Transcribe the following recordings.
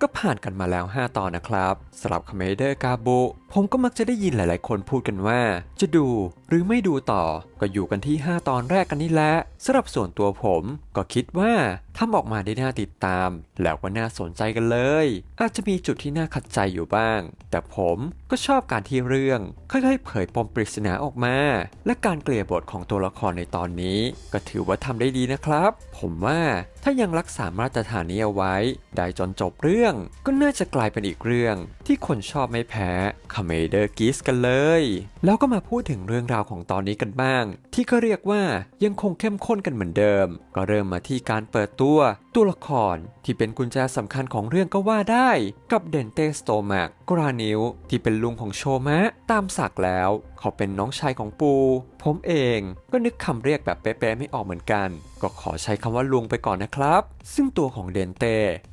ก็ผ่านกันมาแล้ว 5 ตอนนะครับสำหรับคาเมเดอร์กาบุ ผมก็มักจะได้ยินหลาย ๆ คนพูดกันว่า จะดูหรือไม่ดูต่อก็อยู่กันที่ 5 ตอนแรกกันนี่แหละสำหรับส่วนตัวผมก็คิดว่าทำออกมาได้น่าติดตาม แล้วก็น่าสนใจกันเลย อาจจะมีจุดที่น่าขัดใจอยู่บ้าง แต่ผมก็ชอบการที่เรื่องค่อย ๆ เผยปมปริศนาออกมา และการเกลี่ยบทของตัวละครในตอนนี้ ก็ถือว่าทำได้ดีนะครับ ผมว่าถ้ายังรักษามาตรฐานนี้เอาไว้ ได้จนจบเรื่อง ก็น่าจะกลายเป็นอีกเรื่อง ที่คนชอบไม่แพ้คาเมเดอร์กิสกันเลย แล้วก็มาพูดถึงเรื่องราวของตอนนี้กันบ้าง ที่ก็เรียกว่ายังคงเข้มข้นกันเหมือนเดิม ก็เริ่มมาที่การเปิดตัว ตัวละครที่เป็นกุญแจสำคัญของเรื่องก็ว่าได้ กับเดนเตสโตมากกรานิวที่เป็นลุงของโชมะ ตามศักแล้ว เขาเป็นน้องชายของปู ผมเองก็นึกคำเรียกแบบเป๊ะๆไม่ออกเหมือนกัน ก็ขอใช้คำว่าลุงไปก่อนนะครับ ซึ่งตัวของเดนเต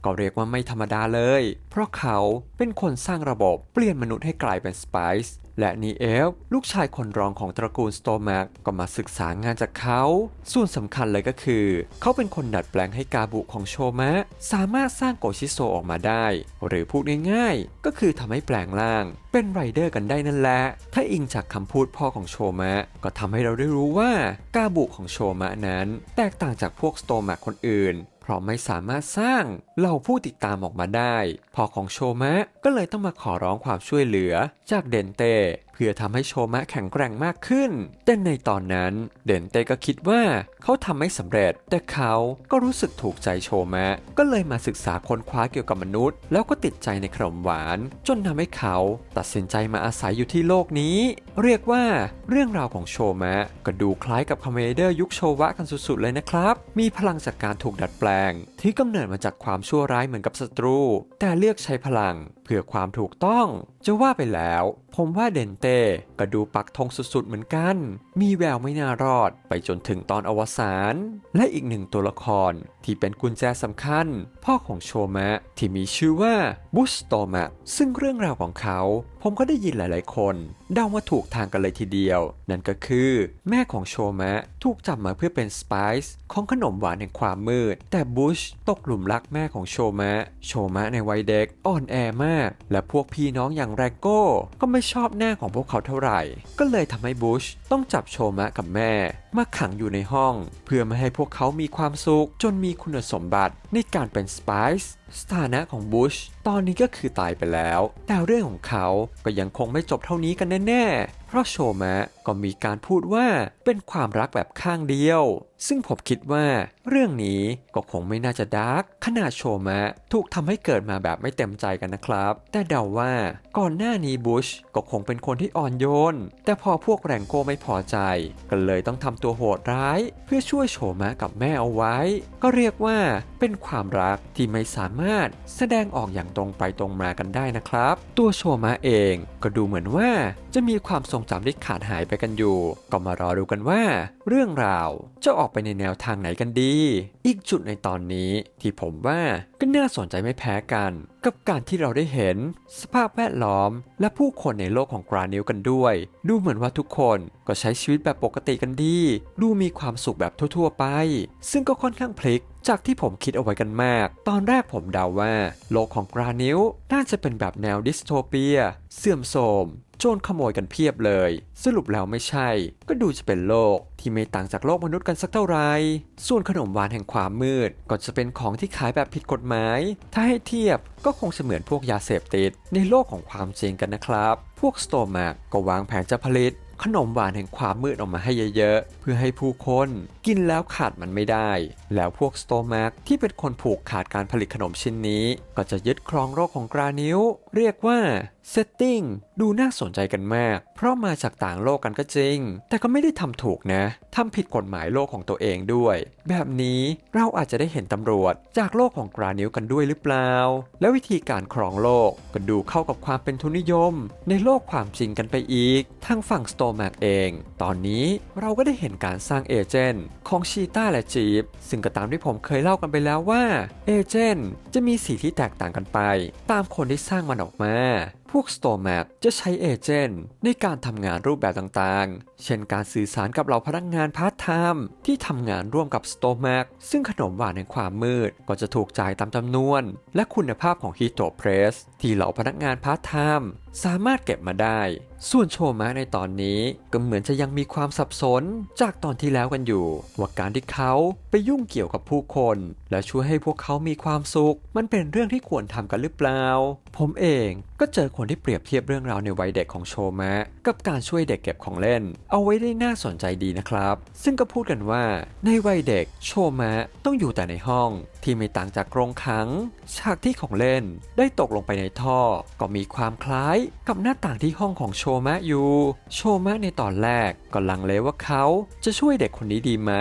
ก็เรียกว่าไม่ธรรมดาเลย เพราะเขาเป็นคนสร้างระบบเปลี่ยนมนุษย์ให้กลายเป็นสไปซ์ และนีเอลลูกชายคนรองของตระกูลสโตแมกก็มาศึกษางานจากเขา ส่วนสำคัญเลยก็คือ เขาเป็นคนดัดแปลงให้กาบุของโชมะ สามารถสร้างโกชิโซออกมาได้ หรือพูดง่ายๆ ก็คือทำให้แปลงร่าง เป็นไรเดอร์กันได้นั่นแหละ ถ้าอิงจากคำพูดพ่อของโชมะ ก็ทำให้เราได้รู้ว่ากาบุของโชมะนั้น แตกต่างจากพวกสโตแมกคนอื่น เพราะไม่สามารถสร้างเหล่าผู้ติดตามออกมาได้พ่อของโชมะก็เลยต้องมาขอร้องความช่วยเหลือจากเดนเตเพื่อทำให้โชมะแข็งแกร่งมากขึ้น แต่ในตอนนั้นเดนเต้ก็คิดว่าเขาทำไม่สำเร็จ แต่เขาก็รู้สึกถูกใจโชมะ ก็เลยมาศึกษาค้นคว้าเกี่ยวกับมนุษย์ แล้วก็ติดใจในขนมหวาน จนทำให้เขาตัดสินใจมาอาศัยอยู่ที่โลกนี้ เรียกว่าเรื่องราวของโชมะ ก็ดูคล้ายกับคาเมเดอร์ยุคโชวะกันสุดๆเลยนะครับ มีพลังจากการถูกดัดแปลง ที่กำเนิดมาจากความชั่วร้ายเหมือนกับศัตรู แต่เลือกใช้พลัง พื่อความถูกต้อง จะว่าไปแล้ว ผมว่าเดนเต้ก็ดูปักธงสุดๆเหมือนกัน มีแววไม่น่ารอดไปจนถึงตอนอวสาน และอีกหนึ่งตัวละครที่เป็นกุญแจสำคัญ พ่อของโชมะที่มีชื่อว่า บุสโตมะซึ่งเรื่องราวของเขา ผมก็ได้ยินหลายๆ คนเดามาถูกทางกันเลยทีเดียว นั่นก็คือ แม่ของโชมะถูกจับมาเพื่อเป็นสไปซ์ของขนมหวานแห่งความมืด แต่บุชตกหลุมรักแม่ของโชมะ โชมะในวัยเด็กอ่อนแอมาก และพวกพี่น้องอย่างแรโก้ ก็ไม่ชอบหน้าของพวกเขาเท่าไหร่ ก็เลยทำให้บุชต้องจับโชมะกับแม่ มาขังอยู่ในห้อง เพื่อไม่ให้พวกเขามีความสุขจนมีคุณสมบัติในการเป็นสไปซ์ สถานะของบุชตอนนี้ก็คือตายไปแล้ว แต่เรื่องของเขาก็ยังคงไม่จบเท่านี้กันแน่ๆเราะโชมะก็มีการพูดว่าเป็นความรักแบบข้างเดียว ซึ่งผมคิดว่าเรื่องนี้ก็คงไม่น่าจะดาร์กขนาดโชมะถูกทำให้เกิดมาแบบไม่เต็มใจกันนะครับ แต่เดาว่าก่อนหน้านี้บุชก็คงเป็นคนที่อ่อนโยน แต่พอพวกแรงโกไม่พอใจ ก็เลยต้องทำตัวโหดร้าย เพื่อช่วยโชมะกับแม่เอาไว้ ก็เรียกว่าเป็นความรักที่ไม่สามารถแสดงออกอย่างตรงไปตรงมากันได้นะครับ ตัวโชมะเองก็ดูเหมือนว่า จะมีความทรงจำที่ขาดหายไปกันอยู่ ก็มารอดูกันว่า เรื่องราวจะออกไปในแนวทางไหนกันดี อีกจุดในตอนนี้ที่ผมว่าก็น่าสนใจไม่แพ้กัน กับการที่เราได้เห็น สภาพแวดล้อม และผู้คนในโลกของกรานิวกันด้วย ดูเหมือนว่าทุกคนก็ใช้ชีวิตแบบปกติกันดี ดูมีความสุขแบบทั่ว ๆ ไป ซึ่งก็ค่อนข้างพลิก จากที่ผมคิดเอาไว้กันมาก ตอนแรกผมเดาว่า โลกของกรานิวน่าจะเป็นแบบแนวดิสโทเปีย เสื่อมโทรมโจรขโมยกันเพียบเลย สรุปแล้วไม่ใช่ ก็ดูจะเป็นโลกที่ไม่ต่างจากโลกมนุษย์กันสักเท่าไหร่ส่วนขนมหวานแห่งความมืด ก็จะเป็นของที่ขายแบบผิดกฎหมาย ถ้าให้เทียบก็คงจะเหมือนพวกยาเสพติด ในโลกของความจริงกันนะครับ พวกสโตมากก็วางแผนจะผลิตขนมหวานแห่งความมืดออกมาให้เยอะๆ เพื่อให้ผู้คน กินแล้วขาดมันไม่ได้ แล้วพวกสโตแมกที่เป็นคนผูกขาดการผลิตขนมชิ้นนี้ ก็จะยึดครองโลกของกรานิวเรียกว่าเซตติ้งดูน่าสนใจกันมาก เพราะมาจากต่างโลกกันก็จริง แต่ก็ไม่ได้ทำถูกนะทำผิดกฎหมายโลกของตัวเองด้วย แบบนี้เราอาจจะได้เห็นตำรวจ จากโลกของกรานิวกันด้วยหรือเปล่า และวิธีการครองโลกก็ดูเข้ากับความเป็นทุนนิยม ในโลกความจริงกันไปอีก ทางฝั่งสโตแมกเอง ตอนนี้เราก็ได้เห็นการสร้างเอเจนต์ของชีต้าและจีบซึ่งก็ตามที่ผมเคยเล่ากันไปแล้วว่าเอเจนต์จะมีสีที่แตกต่างกันไป ตามคนที่สร้างมันออกมา พวกสโตแมกจะใช้เอเจนต์ในการทำงานรูปแบบต่างๆ เช่นการสื่อสารกับเหล่าพนักงานพาร์ทไทม์ที่ทำงานร่วมกับสโตแมกซึ่งขนมหวานในความมืดก็จะถูกจ่ายตามจำนวน และคุณภาพของฮีโตเพรสที่เหล่าพนักงานพาร์ทไทม์ สามารถเก็บมาได้ ส่วนโชมะในตอนนี้ก็เหมือนจะยังมีความสับสนจากตอนที่แล้วกันอยู่ ว่าการที่เขาไปยุ่งเกี่ยวกับผู้คน และช่วยให้พวกเขามีความสุข มันเป็นเรื่องที่ควรทำกันหรือเปล่า ผมเองก็เจอคนที่เปรียบเทียบเรื่องราวในวัยเด็กของโชมะ กับการช่วยเด็กเก็บของเล่น เอาไว้ได้น่าสนใจดีนะครับ ซึ่งก็พูดกันว่า ในวัยเด็กโชมะต้องอยู่แต่ในห้อง ที่ไม่ต่างจากกรงขัง ฉากที่ของเล่นได้ตกลงไปในท่อ ก็มีความคล้ายกับหน้าต่างที่ห้องของโชมะอยู่ โชมะในตอนแรกก็ลังเลว่าเขาจะช่วยเด็กคนนี้ดีไหม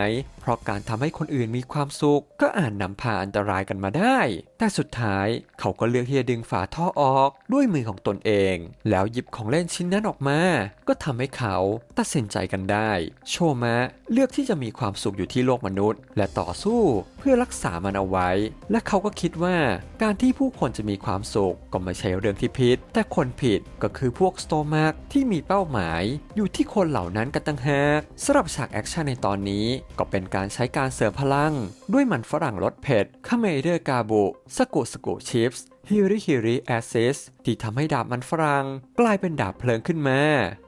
เพราะการทำให้คนอื่นมีความสุข ก็อาจนำพาอันตรายกันมาได้ แต่สุดท้ายเขาก็เลือกที่จะดึงฝาท่อออกด้วยมือของตนเอง แล้วหยิบของเล่นชิ้นนั้นออกมา ก็ทำให้เขาตัดสินใจกันได้ โชมะเลือกที่จะมีความสุขอยู่ที่โลกมนุษย์ และต่อสู้เพื่อรักษามันเอาไว้ และเขาก็คิดว่าการที่ผู้คนจะมีความสุขก็ไม่ใช่เรื่องที่ผิด แต่คนผิดก็คือพวกสโตมากที่มีเป้าหมาย อยู่ที่คนเหล่านั้นกันตั้งหากสำหรับฉากแอคชั่นในตอนนี้ก็เป็นการใช้การเสริมพลัง ด้วยมันฝรั่งรสเผ็ดคาเมเดอร์กาบุสกุสกุชิปส์ฮิริฮิริแอซิสที่ทำให้ดาบมันฝรั่งกลายเป็นดาบเพลิงขึ้นมา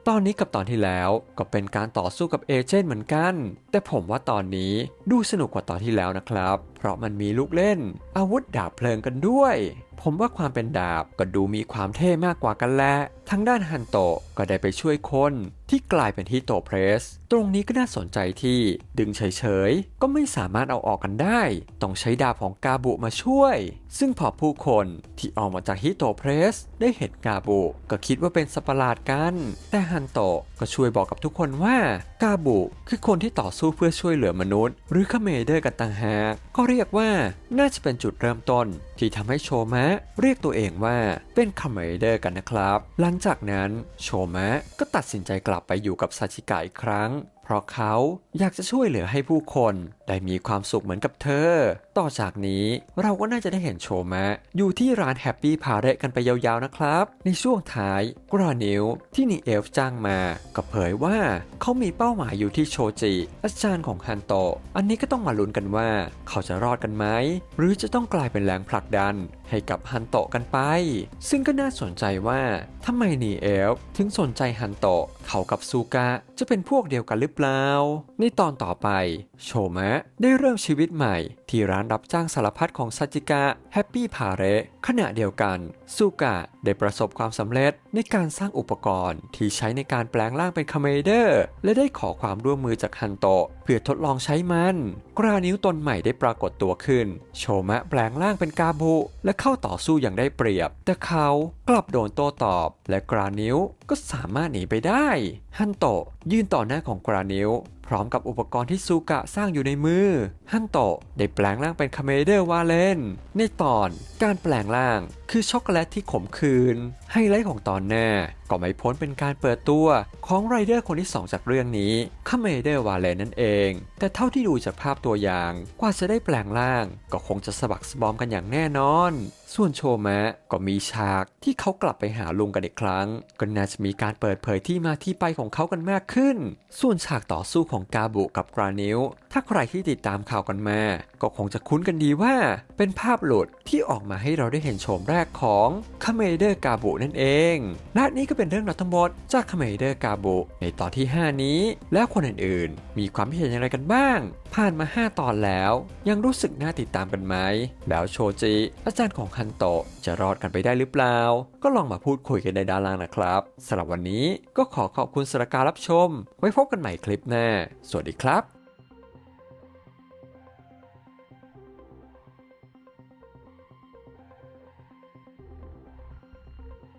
ตอนนี้กับตอนที่แล้วก็เป็นการต่อสู้กับเอเจนต์เหมือนกัน แต่ผมว่าตอนนี้ดูสนุกกว่าตอนที่แล้วนะครับ เพราะมันมีลูกเล่น อาวุธดาบเพลิงกันด้วย ผมว่าความเป็นดาบก็ดูมีความเท่มากกว่ากันแหละทางด้านฮันโตะก็ได้ไปช่วยคนที่กลายเป็นฮิโตเพรส ตรงนี้ก็น่าสนใจที่ดึงเฉยๆ ก็ไม่สามารถเอาออกกันได้ ต้องใช้ดาบของกาบุมาช่วย ซึ่งพอผู้คนที่ออกมาจากฮิโตเพรส ได้เห็นกาบุก็คิดว่าเป็นสัประหลาดกัน แต่ฮันโตะก็ช่วยบอกกับทุกคนว่ากาบุคือคนที่ต่อสู้เพื่อช่วยเหลือมนุษย์ หรือคาเมเดอร์กันต่างหากก็เรียกว่าน่าจะเป็นจุดเริ่มต้น ที่ทำให้โชมะ เรียกตัวเองว่าเป็นคาเมเดอร์กันนะครับ หลังจากนั้นโชมะก็ตัดสินใจกลับไปอยู่กับซาชิกะอีกครั้ง เพราะเขาอยากจะช่วยเหลือให้ผู้คน ได้มีความสุขเหมือนกับเธอ ต่อจากนี้เราก็น่าจะได้เห็นโชมะ อยู่ที่ร้านแฮปปี้พาเรกันไปยาวๆนะครับ ในช่วงท้ายกรานิวที่นีเอลฟจ้างมาก็เผยว่าเขามีเป้าหมายอยู่ที่โชจิ อาจารย์ของฮันโตะอันนี้ก็ต้องมาลุ้นกันว่า เขาจะรอดกันไหม หรือจะต้องกลายเป็นแรงผลักดัน ให้กับฮันโตะกันไป ซึ่งก็น่าสนใจว่าทำไมนีเอลฟถึงสนใจฮันโตะเขากับซูกะจะเป็นพวกเดียวกันหรือเปล่า ในตอนต่อไป โชมะได้เริ่มชีวิตใหม่ที่ร้านรับจ้างสารพัดของซาจิกะแฮปปี้พาเรขณะเดียวกันซูกะได้ประสบความสำเร็จในการสร้างอุปกรณ์ที่ใช้ในการแปลงร่างเป็นคาเมเดอร์ และได้ขอความร่วมมือจากฮันโตะเพื่อทดลองใช้มัน กรานิ้วตนใหม่ได้ปรากฏตัวขึ้น โชมะแปลงร่างเป็นกาบุ และเข้าต่อสู้อย่างได้เปรียบ แต่เขากลับโดนโต้ตอบ และกรานิ้วก็สามารถหนีไปได้ฮันโตะยืนต่อหน้าของกรานิ้ว พร้อมกับอุปกรณ์ที่ซูกะสร้างอยู่ในมือ ฮันโตะได้แปลงร่างเป็นคาเมเดอร์วาเลน ในตอนการแปลงร่างคือช็อกโกแลตที่ขมขื่นไฮไลท์ของตอนหน้าก็ไม่พ้นเป็นการเปิดตัวของไรเดอร์คนที่ 2 จากเรื่องนี้คาเมเดอร์วาเลนนั่นเอง แต่เท่าที่ดูจากภาพตัวอย่างกว่าจะได้แปลงร่าง ก็คงจะสะบักสะบอมกันอย่างแน่นอน ส่วนโชมะก็มีฉากที่เขากลับไปหาลุงกันอีกครั้ง ก็น่าจะมีการเปิดเผยที่มาที่ไปของเขากันมากขึ้น ส่วนฉากต่อสู้ของกาบุกับกรานิวถ้าใครที่ติดตามข่าวกันมา ก็คงจะคุ้นกันดีว่า เป็นภาพหลุดที่ออกมาให้เราได้เห็นโฉมแรกของคาเมเดอร์กาบุนั่นเองและนี่ก็เป็นเรื่องราวทั้งหมดจากคาเมเดอร์กาโบในตอนที่ 5 นี้ แล้วคนอื่นๆ มีความคิดเห็นอย่างไรกันบ้าง ผ่านมา 5 ตอนแล้ว ยังรู้สึกน่าติดตามกันไหม แล้วโชจิ อาจารย์ของคันโตะจะรอดกันไปได้หรือเปล่า ก็ลองมาพูดคุยกันในด้านล่างนะครับสำหรับวันนี้ก็ขอขอบคุณสำหรับการรับชม ไว้พบกันใหม่คลิปหน้า สวัสดีครับ